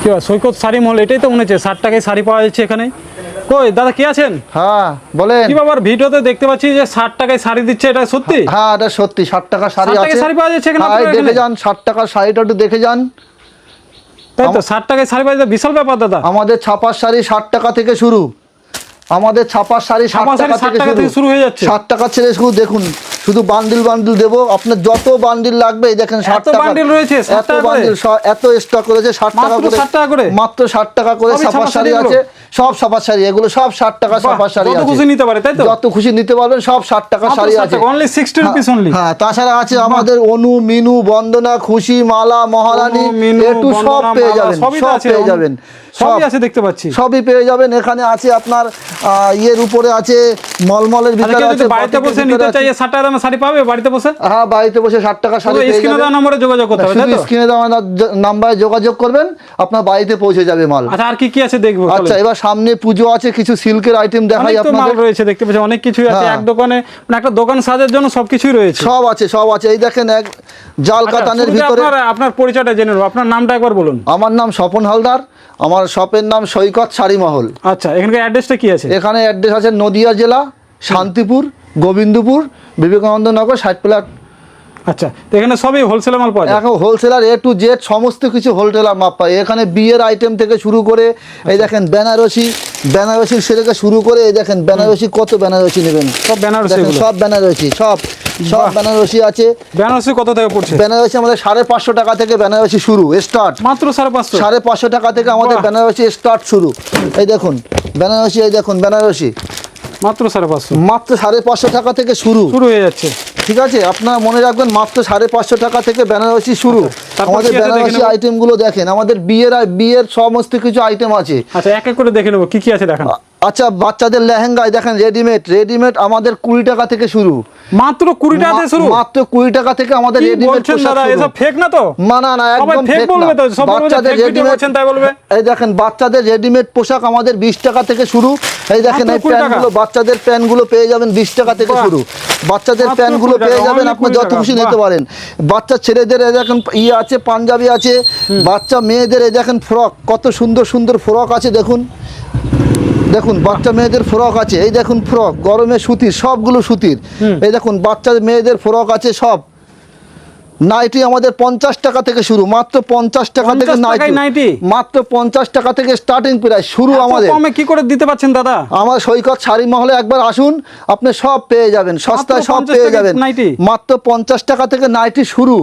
কি হয় সৈকত শাড়ি মহল এটাই তো মনে হচ্ছে ষাট টাকায় শাড়ি পাওয়া যাচ্ছে এখানে। কই দাদা কি আছেন? হ্যাঁ বলেন। কি বাবার ভিডিওতে দেখতে পাচ্ছি যে ষাট টাকায় শাড়ি দিচ্ছে এটা সত্যি? হ্যাঁ এটা সত্যি ষাট টাকা শাড়ি 60 টাকায় আছে। শাড়ি পাওয়া যাচ্ছে এখানে হ্যাঁ, দেখে যান ষাট টাকার শাড়িটা একটু দেখে যান। তাই তো ষাট টাকায় শাড়ি পাওয়া যাচ্ছে বিশাল ব্যাপার দাদা। আমাদের ছাপার শাড়ি ষাট টাকা থেকে শুরু। আমাদের ছাপার শাড়ি ষাট টাকা 60 থেকে টাকা থেকে শুরু হয়ে যাচ্ছে। ষাট টাকা ছেড়ে শুধু দেখুন। শুধু বান্ডিল বান্ডিল দেবো। আপনার যত বান্ডিল লাগবে এই দেখেন ষাট টাকা বান্ডিল রয়েছে, এত বান্ডিল এত স্টক রয়েছে ষাট টাকা করে। 60 টাকা করে? মাত্র ষাট টাকা করে শাড়ি শাড়ি আছে। সব ছাপার শাড়ি এগুলো সব ষাট টাকা ছাপার শাড়ি যত আছে। খুশি নিতে পারে তাই তো? যত খুশি নিতে পারবেন সব ষাট টাকা শাড়ি আছে। only 60 rupees only। হ্যাঁ তাছাড়া আছে আমাদের অনু মিনু বন্দনা খুশি মালা মহারানী একটু সব পেয়ে যাবেন সব পেয়ে যাবেন। সবই আছে দেখতে পাচ্ছি। সবই পেয়ে যাবেন। এখানে আছে আপনার ইয়ের উপরে আছে মলমলের ভিতরে আছে বাড়িতে বসে নিতে চাই ষাট টাকা দামে শাড়ি পাবে বাড়িতে বসে? হ্যাঁ বাড়িতে বসে ষাট টাকা শাড়ি পেয়ে স্ক্রিনে দেওয়া নম্বরে যোগাযোগ করতে হবে তাই তো? স্ক্রিনে দেওয়া নাম্বারে যোগাযোগ করবেন আপনার বাড়িতে পৌঁছে যাবে মাল। আচ্ছা আর কি কি আছে দেখব আচ্ছা এবার সামনে পুজো আছে কিছু সিল্কের আইটেম দেখাই আপনাদের। রয়েছে দেখতে পাচ্ছি অনেক কিছুই আছে। হ্যাঁ। এক দোকানে মানে একটা দোকান সাজার জন্য সবকিছুই রয়েছে। সব আছে সব আছে। এই দেখেন এক জাল আচ্ছা, কাতানের ভিতরে আপনার আপনার পরিচয়টা জেনে নেব। আপনার নামটা একবার বলুন। আমার নাম স্বপন হালদার আমার শপের নাম সৈকত শাড়িমহল আচ্ছা এখানকার অ্যাড্রেসটা কি আছে? এখানে অ্যাড্রেস আছে নদিয়া জেলা শান্তিপুর গোবিন্দপুর বিবেকানন্দ নগর ষাট প্লাট আচ্ছা তো এখানে সবই হোলসেল মাল পাওয়া যায়? এখন হোলসেলার এ টু জেড সমস্ত কিছু হোলসেলার মাপ পায়। এখানে বিয়ের আইটেম থেকে শুরু করে এই দেখেন বেনারসি বেনারসির সে শুরু করে এই দেখেন বেনারসি কত বেনারসি নেবেন। সব বেনারসি সব বেনারসি সব সব বেনারসি আছে। বেনারসি কত থেকে পড়ছে? বেনারসি আমাদের সাড়ে পাঁচশো টাকা থেকে বেনারসি শুরু স্টার্ট মাত্র সাড়ে পাঁচশো? সাড়ে পাঁচশো টাকা থেকে আমাদের বেনারসি স্টার্ট শুরু। এই দেখুন বেনারসি এই দেখুন বেনারসি। মাত্র সাড়ে পাঁচশো। মাত্র সাড়ে পাঁচশো টাকা থেকে শুরু। শুরু হয়ে যাচ্ছে। ঠিক আছে আপনারা মনে রাখবেন মাত্র সাড়ে পাঁচশো টাকা থেকে বেনারসি শুরু। তারপর আমাদের দেখে বেনারসি? আইটেমগুলো দেখেন আমাদের বিয়ের বিয়ের সমস্ত কিছু আইটেম আছে। আচ্ছা এক এক করে দেখে নেব কি কি আছে দেখান। আ- আচ্ছা বাচ্চাদের লেহেঙ্গায় দেখেন রেডিমেড রেডিমেড আমাদের কুড়ি টাকা থেকে শুরু। মাত্র কুড়ি টাকা থেকে শুরু? মাত্র কুড়ি টাকা থেকে আমাদের রেডিমেড এসব ফেক না তো? না না একদম fake বলবে তো, বাচ্চাদের রেডিমেড তাই বলবে। এই দেখেন বাচ্চাদের রেডিমেড পোশাক আমাদের বিশ টাকা থেকে শুরু। এই দেখেন এই প্যান্টগুলো বাচ্চাদের প্যান্টগুলো পেয়ে যাবেন বিশ টাকা থেকে শুরু। বাচ্চাদের প্যান্টগুলো পেয়ে যাবেন 20 যত খুশি নিতে পারেন। বাচ্চা ছেলেদের এই দেখেন ইয়ে আছে পাঞ্জাবি আছে বাচ্চা মেয়েদের এই দেখেন ফ্রক কত সুন্দর সুন্দর ফ্রক আছে দেখুন। দেখুন বাচ্চা মেয়েদের ফ্রক আছে এই দেখুন ফ্রক গরমে সুতির সবগুলো সুতির। এই দেখুন বাচ্চা মেয়েদের ফ্রক আছে সব। নাইটি আমাদের পঞ্চাশ টাকা থেকে শুরু মাত্র পঞ্চাশ টাকা থেকে নাইটি? মাত্র পঞ্চাশ টাকা থেকে স্টার্টিং প্রাইস শুরু আমাদের। কমে কি করে দিতে পারছেন দাদা? আমার সৈকত শাড়ি মহলে একবার আসুন আপনি সব পেয়ে যাবেন সস্তায় সব পেয়ে যাবেন? মাত্র পঞ্চাশ টাকা থেকে নাইটি শুরু।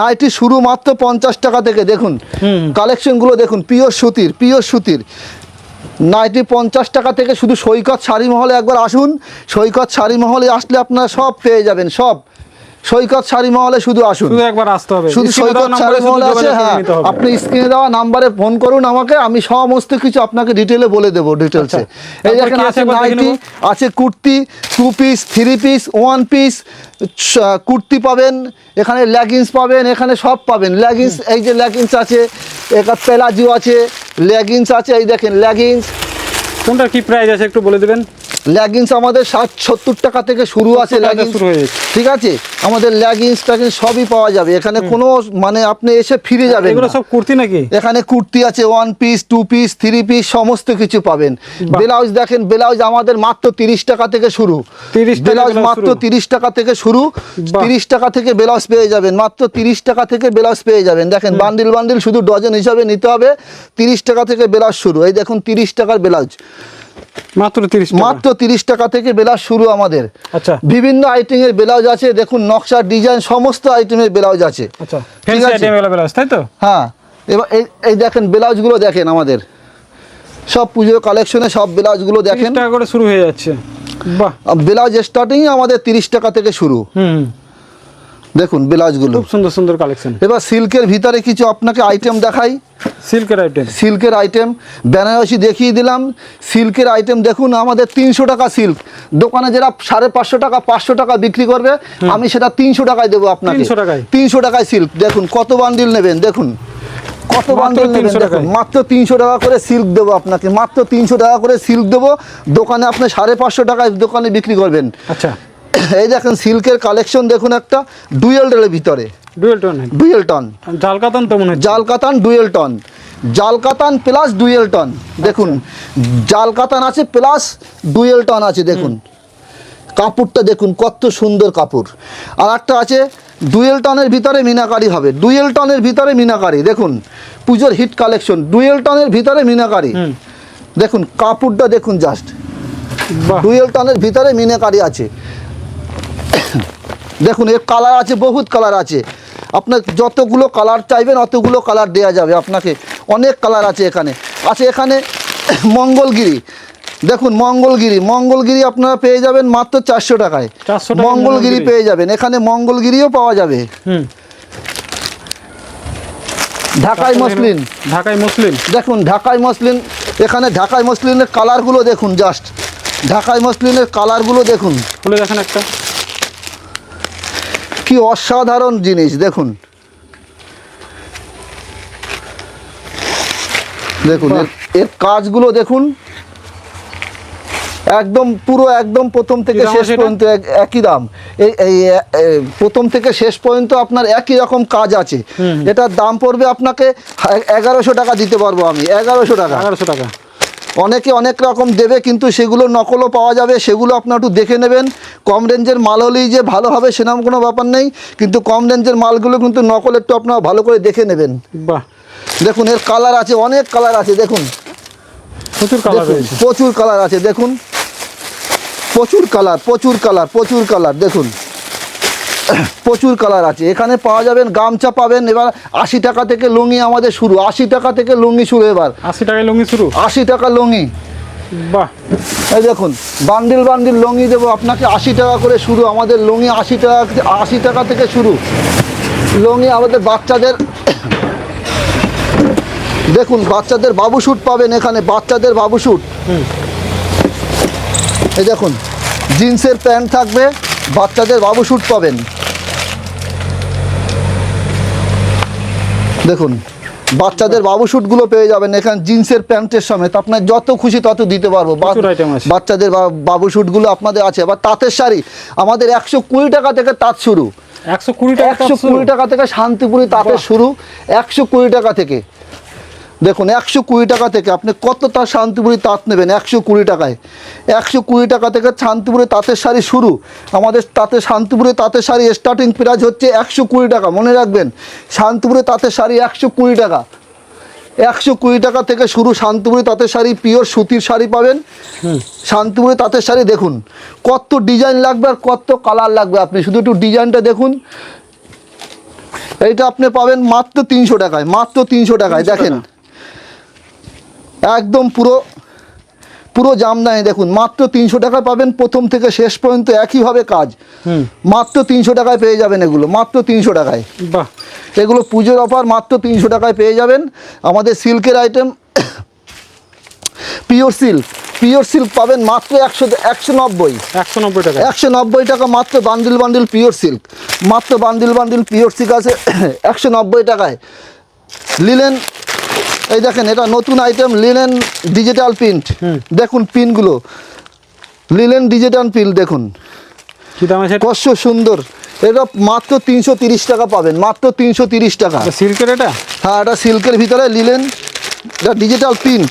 নাইটি শুরু মাত্র পঞ্চাশ টাকা থেকে দেখুন। কালেকশনগুলো দেখুন পিওর সুতির পিওর সুতির। নাইটি পঞ্চাশ টাকা থেকে শুধু সৈকত শাড়ি মহলে একবার আসুন। সৈকত শাড়ি মহলে আসলে আপনারা সব পেয়ে যাবেন সব। সৈকত শাড়ি মহলে শুধু আসুন। শুধু একবার আসতে হবে। শুধু সৈকত শাড়ি মহল আছে হ্যাঁ। আপনি স্ক্রিনে দেওয়া নাম্বারে ফোন করুন আমাকে আমি সমস্ত কিছু আপনাকে ডিটেলে বলে দেবো ডিটেলসে আচ্ছা। এই দেখেন আছে নাইটি আছে kurti two piece three piece one piece kurti পাবেন এখানে লেগিংস পাবেন এখানে সব পাবেন। লেগিংস এই যে লেগিংস আছে একা পেলাজিও আছে লেগিংস আছে এই দেখেন লেগিংস কোনটার কি প্রাইস আছে একটু বলে দিবেন? লেগিংস আমাদের ষাট সত্তর টাকা থেকে শুরু আছে 70 লেগিংস শুরু যাচ্ছে। ঠিক আছে? আমাদের লেগিংস ট্যাগিংস সবই পাওয়া যাবে। এখানে কোনো মানে আপনি এসে ফিরে যাবেন এগুলো সব কুর্তি নাকি? এখানে কুর্তি আছে one piece two piece three piece সমস্ত কিছু পাবেন। ব্লাউজ দেখেন ব্লাউজ আমাদের মাত্র তিরিশ টাকা থেকে শুরু। 30 টাকা ব্লাউজ ব্লাউজ মাত্র তিরিশ টাকা থেকে শুরু। তিরিশ টাকা থেকে ব্লাউজ পেয়ে যাবেন। মাত্র তিরিশ টাকা থেকে ব্লাউজ পেয়ে যাবেন। দেখেন বান্ডিল বান্ডিল শুধু ডজন হিসাবে নিতে হবে। তিরিশ টাকা থেকে ব্লাউজ শুরু। এই দেখুন তিরিশ টাকার ব্লাউজ। মাত্র 30 মাত্র 30 টাকা থেকে ব্লাউজ শুরু আমাদের। আচ্ছা। বিভিন্ন আইটেম এর ব্লাউজ আছে দেখুন নকশার ডিজাইন সমস্ত আইটেমের ব্লাউজ আছে। আচ্ছা। তাই তো? হ্যাঁ। এবার এই দেখেন ব্লাউজগুলো দেখেন আমাদের। সব পুজোর কালেকশনে সব ব্লাউজগুলো দেখেন। টাকা করে শুরু হয়ে যাচ্ছে। বাহ। ব্লাউজ স্টার্টিং আমাদের 30 টাকা থেকে শুরু। হুম। দেখুন ব্লাউজগুলো খুব সুন্দর সুন্দর কালেকশন এবার সিল্কের ভিতরে কিছু আপনাকে আইটেম দেখাই। সিল্কের আইটেম সিল্কের আইটেম বেনারসি দেখিয়ে দিলাম। সিল্কের আইটেম দেখুন আমাদের তিনশো টাকা সিল্ক। দোকানে যারা সাড়ে পাঁচশো টাকা পাঁচশো টাকা বিক্রি করবে আমি সেটা তিনশো টাকায় দেবো আপনাকে। 300 টাকায়? তিনশো টাকায় সিল্ক। দেখুন কত বান্ডিল নেবেন দেখুন। কত বান্ডিল নেবেন 300 দেখুন মাত্র তিনশো টাকা করে সিল্ক দেবো আপনাকে মাত্র তিনশো টাকা করে সিল্ক দেবো। দোকানে আপনি সাড়ে পাঁচশো টাকায় দোকানে বিক্রি করবেন। আচ্ছা। এই দেখেন সিল্কের কালেকশন দেখুন একটা ডুয়েল ডেলের ভিতরে। Dual tone dual tone. জাল কাতান তো মনে জাল কাতান ডুয়েল টন। জাল কাতান প্লাস ডুয়েল টন। দেখুন জাল কাতান আছে প্লাস ডুয়েল টন আছে দেখুন। কাপড়টা দেখুন কত সুন্দর কাপড়। আর একটা আছে ডুয়েল টনের ভিতরে মিনাকারি হবে। ডুয়েল টনের ভিতরে মিনাকারি দেখুন। পুজোর হিট কালেকশন ডুয়েল টনের ভিতরে মিনাকারি। দেখুন কাপড়টা দেখুন জাস্ট ডুয়েল টনের ভিতরে মিনাকারি আছে। দেখুন এর কালার আছে বহুত কালার আছে। আপনার যতগুলো কালার চাইবেন অতগুলো কালার দেওয়া যাবে আপনাকে। অনেক কালার আছে এখানে। আছে এখানে মঙ্গলগিরি। দেখুন মঙ্গলগিরি। মঙ্গলগিরি আপনারা পেয়ে যাবেন মাত্র চারশো টাকায়। মঙ্গলগিরি। পেয়ে যাবেন। এখানে মঙ্গলগিরিও পাওয়া যাবে। হুম। ঢাকাই মসলিন। ঢাকাই মুসলিম দেখুন ঢাকাই মসলিন। এখানে ঢাকাই মসলিনের কালারগুলো দেখুন জাস্ট ঢাকাই মসলিনের কালারগুলো দেখুন। খুলে দেখেন একটা। কি অসাধারণ জিনিস দেখুন। দেখুন এর- কাজগুলো দেখুন। একদম পুরো একদম প্রথম থেকে শেষ পর্যন্ত এক- একই দাম। এই প্রথম থেকে শেষ পর্যন্ত আপনার একই রকম কাজ আছে। এটার দাম পড়বে আপনাকে এগারোশো টাকা দিতে পারব আমি এগারোশো টাকা। এগারোশো টাকা। অনেকে অনেক রকম দেবে কিন্তু সেগুলো নকলও পাওয়া যাবে। সেগুলো আপনার একটু দেখে নেবেন। কম রেঞ্জের মাল হলেই যে ভালো হবে সেরকম কোনো ব্যাপার নেই কিন্তু কম রেঞ্জের মালগুলো কিন্তু নকল একটু আপনারা ভালো করে দেখে নেবেন। বাহ। দেখুন এর কালার আছে অনেক কালার আছে দেখুন। প্রচুর কালার প্রচুর কালার আছে দেখুন। প্রচুর কালার প্রচুর কালার প্রচুর কালার দেখুন। প্রচুর কালার আছে। এখানে পাওয়া যাবেন গামছা পাবেন এবার আশি টাকা থেকে লুঙ্গি আমাদের শুরু। আশি টাকা থেকে লুঙ্গি শুরু এবার। আশি টাকায় লুঙ্গি শুরু? আশি টাকা লুঙ্গি। বাহ। এই দেখুন বান্ডিল বান্ডিল লুঙ্গি দেবো। আপনাকে আশি টাকা করে শুরু। আমাদের লুঙ্গি আশি টাকা আশি টাকা থেকে শুরু। লুঙ্গি আমাদের বাচ্চাদের দেখুন বাচ্চাদের বাবু স্যুট পাবেন এখানে বাচ্চাদের বাবু স্যুট এই দেখুন জিন্সের প্যান্ট থাকবে বাচ্চাদের বাবু স্যুট পাবেন। দেখুন বাচ্চাদের বাবু গুলো পেয়ে যাবেন এখানে জিন্সের প্যান্টের সমেত আপনার যত খুশি তত দিতে পারব। বাচ্চাদের বা- বাবু স্যুটগুলো আপনাদের আছে। আবার তাঁতের শাড়ি আমাদের একশো কুড়ি টাকা থেকে তাঁত শুরু। একশো কুড়ি টাকা একশো কুড়ি টাকা থেকে শান্তিপুরি তাঁতের শুরু। একশো কুড়ি টাকা থেকে। দেখুন একশো কুড়ি টাকা থেকে আপনি কত তার শান্তিপুরি তাঁত নেবেন একশো কুড়ি টাকায়? একশো কুড়ি টাকা থেকে শান্তিপুরি তাঁতের শাড়ি শুরু। আমাদের তাঁতে শান্তিপুরি তাঁতের শাড়ি স্টার্টিং প্রাইস হচ্ছে একশো কুড়ি টাকা মনে রাখবেন। শান্তিপুরি তাঁতের শাড়ি একশো কুড়ি টাকা। একশো কুড়ি টাকা থেকে শুরু শান্তিপুরি তাঁতের শাড়ি পিওর সুতির শাড়ি পাবেন। শান্তিপুরি তাঁতের শাড়ি দেখুন কত ডিজাইন লাগবে আর কত কালার লাগবে আপনি। শুধু একটু ডিজাইনটা দেখুন। এইটা আপনি পাবেন মাত্র তিনশো টাকায় মাত্র তিনশো টাকায় দেখেন। একদম পুরো পুরো জামদানি। দেখুন মাত্র তিনশো টাকায় পাবেন প্রথম থেকে শেষ পর্যন্ত একইভাবে কাজ। হুম। মাত্র তিনশো টাকায় পেয়ে যাবেন এগুলো মাত্র তিনশো টাকায়। বাহ। এগুলো পুজোর অফার মাত্র তিনশো টাকায় পেয়ে যাবেন। আমাদের সিল্কের item pure silk. Pure silk পাবেন মাত্র একশো একশো নব্বই। একশো নব্বই টাকা একশো নব্বই টাকা মাত্র বান্ডিল বান্ডিল পিওর সিল্ক। মাত্র বান্ডিল বান্ডিল পিওর সিল্ক আছে একশো নব্বই টাকায়। লিলেন এই দেখেন এটা নতুন আইটেম লিলেন ডিজিটাল প্রিন্ট দেখুন পিনগুলো লিলেন ডিজিটাল প্রিন্ট দেখুন। কি দাম আছে? কত সুন্দর। এটা মাত্র তিনশো তিরিশ টাকা পাবেন মাত্র তিনশো তিরিশ টাকা। সিল্কের এটা? হ্যাঁ এটা সিল্কের ভিতরে লিলেন এটা digital print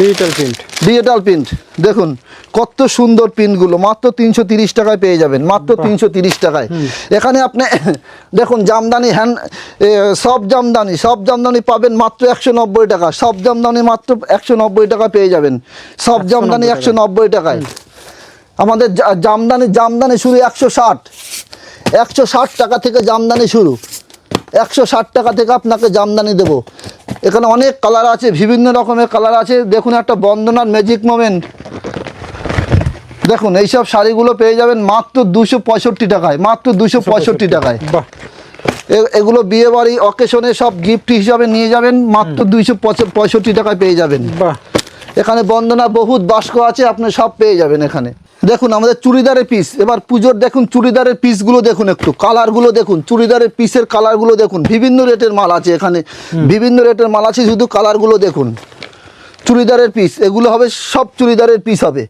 digital print digital print দেখুন। কত সুন্দর প্রিন্টগুলো মাত্র তিনশো তিরিশ টাকায় পেয়ে যাবেন মাত্র তিনশো তিরিশ টাকায়। এখানে আপনি দেখুন জামদানি হ্যান্ড সব জামদানি সব জামদানি পাবেন মাত্র একশো নব্বই টাকা সব জামদানি মাত্র একশো নব্বই টাকা পেয়ে যাবেন সব জামদানি একশো নব্বই টাকায়। আমাদের জামদানি জামদানি শুরু একশো ষাট। একশো ষাট টাকা থেকে জামদানি শুরু। একশো ষাট টাকা থেকে আপনাকে জামদানি দেবো। এখানে অনেক কালার আছে বিভিন্ন রকমের কালার আছে। দেখুন একটা বন্দনার ম্যাজিক মোমেন্ট। দেখুন এইসব শাড়িগুলো পেয়ে যাবেন মাত্র দুশো পঁয়ষট্টি টাকায় মাত্র দুশো পঁয়ষট্টি টাকায়। এগুলো বিয়ে বাড়ি অকেশনে সব গিফট হিসাবে নিয়ে যাবেন মাত্র দুইশো পঁয়ষট্টি টাকায় পেয়ে যাবেন। বাহ। এখানে বন্দনা বহুত বাস্ক আছে আপনি সব পেয়ে যাবেন এখানে। দেখুন আমাদের চুড়িদারের পিস এবার পুজোর দেখুন চুড়িদারের পিসগুলো দেখুন একটু কালারগুলো দেখুন চুড়িদারের পিসের কালারগুলো দেখুন বিভিন্ন রেটের মাল আছে এখানে। বিভিন্ন রেটের মাল আছে শুধু কালারগুলো দেখুন। চুড়িদারের পিস এগুলো হবে সব চুড়িদারের পিস হবে।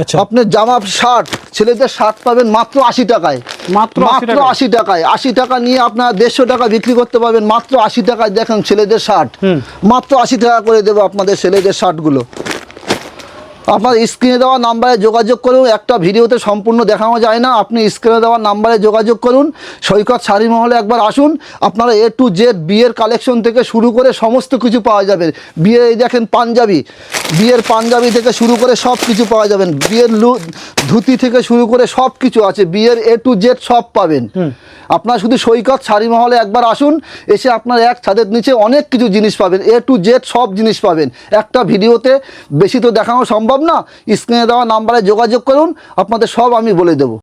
আচ্ছা। আপনার জামা শার্ট ছেলেদের শার্ট পাবেন মাত্র আশি টাকায়। মাত্র মাত্র আশি টাকায়। আশি টাকা নিয়ে আপনার দেড়শো টাকা বিক্রি করতে পারবেন মাত্র আশি টাকায় দেখেন ছেলেদের শার্ট। মাত্র আশি টাকা করে দেবো আপনাদের ছেলেদের শার্টগুলো আপনার স্ক্রিনে দেওয়া নাম্বারে যোগাযোগ করুন একটা ভিডিওতে সম্পূর্ণ দেখানো যায় না। আপনি স্ক্রিনে দেওয়া নাম্বারে যোগাযোগ করুন সৈকত শাড়ি মহলে একবার আসুন আপনারা এ টু জেড বিয়ের কালেকশন থেকে শুরু করে সমস্ত কিছু পাওয়া যাবে বিয়ে এই দেখেন পাঞ্জাবি বিয়ের পাঞ্জাবি থেকে শুরু করে সব কিছু পাওয়া যাবেন। বিয়ের লু ধুতি থেকে শুরু করে সব কিছু আছে বিয়ের এ টু জেড সব পাবেন। আপনার শুধু সৈকত শাড়ি মহলে একবার আসুন এসে আপনার এক ছাদের নিচে অনেক কিছু জিনিস পাবেন। এ টু জেড সব জিনিস পাবেন। একটা ভিডিওতে বেশি তো দেখানো সম্ভব না? স্ক্রিনে দেওয়া নাম্বারে যোগাযোগ করুন আপনাদের সব আমি বলে দেবো।